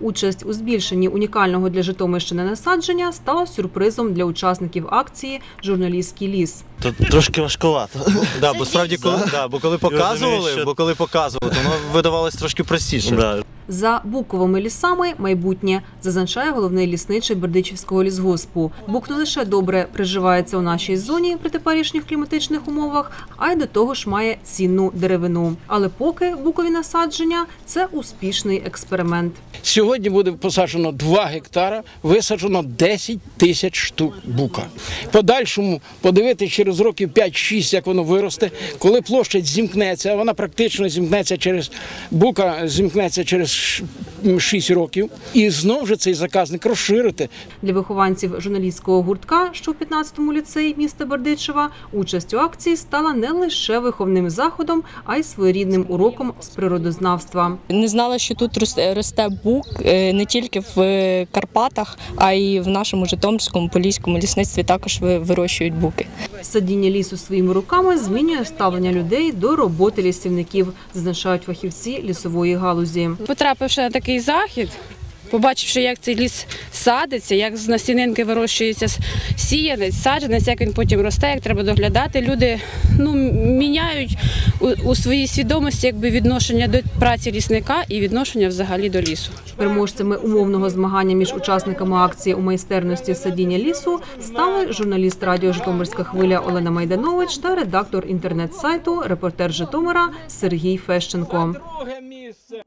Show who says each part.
Speaker 1: Участь у збільшенні унікального для Житомирщини насадження стала сюрпризом для учасників акції Журналістський ліс.
Speaker 2: Тут трошки важкувато.
Speaker 3: Да, бо справді, коли, да, бо коли показували, бо коли показували, то воно видавалось трошки простіше.
Speaker 2: Да.
Speaker 1: За буковими лісами майбутнє, зазначає головний лісничий Бердичівського лісгоспу. Бук не лише добре приживається у нашій зоні при теперішніх кліматичних умовах, а й до того ж має цінну деревину. Але поки букові насадження це успішний експеримент.
Speaker 4: Сьогодні буде посаджено 2 гектара, висаджено 10 тисяч штук бука. Подальшому подивитися через років 5-6, як воно виросте, коли площа зімкнеться, а вона практично зімкнеться через бука, зімкнеться через 6 років, і знову ж цей заказник розширити.
Speaker 1: Для вихованців журналістського гуртка, що в 15-му ліцеї міста Бердичева, участь у акції стала не лише виховним заходом, а й своєрідним уроком з природознавства.
Speaker 5: Не знала, що тут росте, росте бук е, не тільки в е, Карпатах, а й в нашому Житомирському поліському лісництві також ви- вирощують буки.
Speaker 1: Садіння лісу своїми руками змінює ставлення людей до роботи лісівників, зазначають фахівці лісової галузі.
Speaker 6: Потрапивши на такий захід, побачивши, як цей ліс садиться, як з насінинки вирощується сіянець, саджанець, як він потім росте, як треба доглядати. Люди ну, міняють у, у своїй свідомості якби, відношення до праці лісника і відношення взагалі до лісу.
Speaker 1: Переможцями умовного змагання між учасниками акції у майстерності садіння лісу стали журналіст радіо Житомирська хвиля Олена Майданович та редактор інтернет-сайту Репортер Житомира Сергій Фещенко.
Speaker 4: Місце